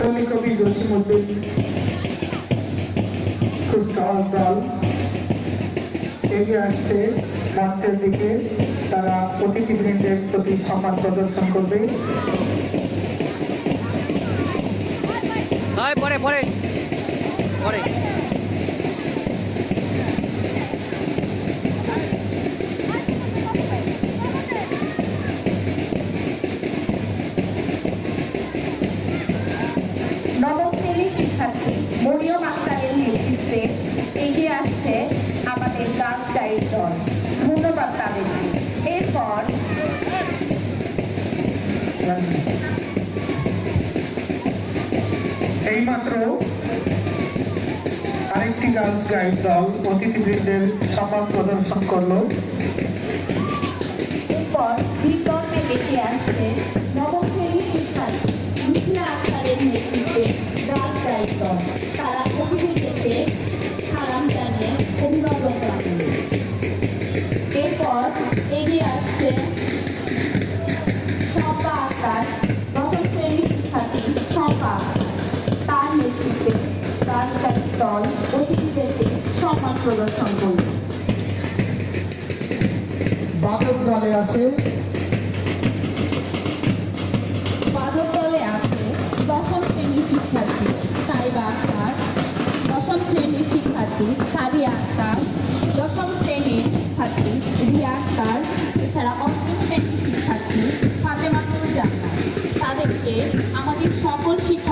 Trolley কবি জসিমুদ্দিন কুচকাওয়াজ দল এগিয়ে আসছে মঞ্চের দিকে তারা অতিথিবৃন্দের প্রতি সম্মান প্রদর্শন করবে পরে পরে পরে ধন্যবাদ তাদেরকে এরপর এইমাত্র আরেকটি গার্লস গাইড দল অতিথিবৃন্দের সম্মান প্রদর্শন করল। এরপর বিতর্কে এগিয়ে আসছে নবম শ্রেণির শিক্ষার্থী মিথিলা আক্তারের নেতৃত্বে গান গাইড দল। তারা অতিথিদেরকে সালাম জানিয়ে অভিনন্দন দল অতিথিদেরকে সম্মান প্রদর্শন করবে। বাদক দলে আছে দলে আছে দশম শ্রেণির শিক্ষার্থী দশম শ্রেণির শিক্ষার্থী আক্তার দশম শ্রেণির শিক্ষার্থী আক্তার এছাড়া অষ্টম শ্রেণির শিক্ষার্থী তাদেরকে আমাদের সকল শিক্ষা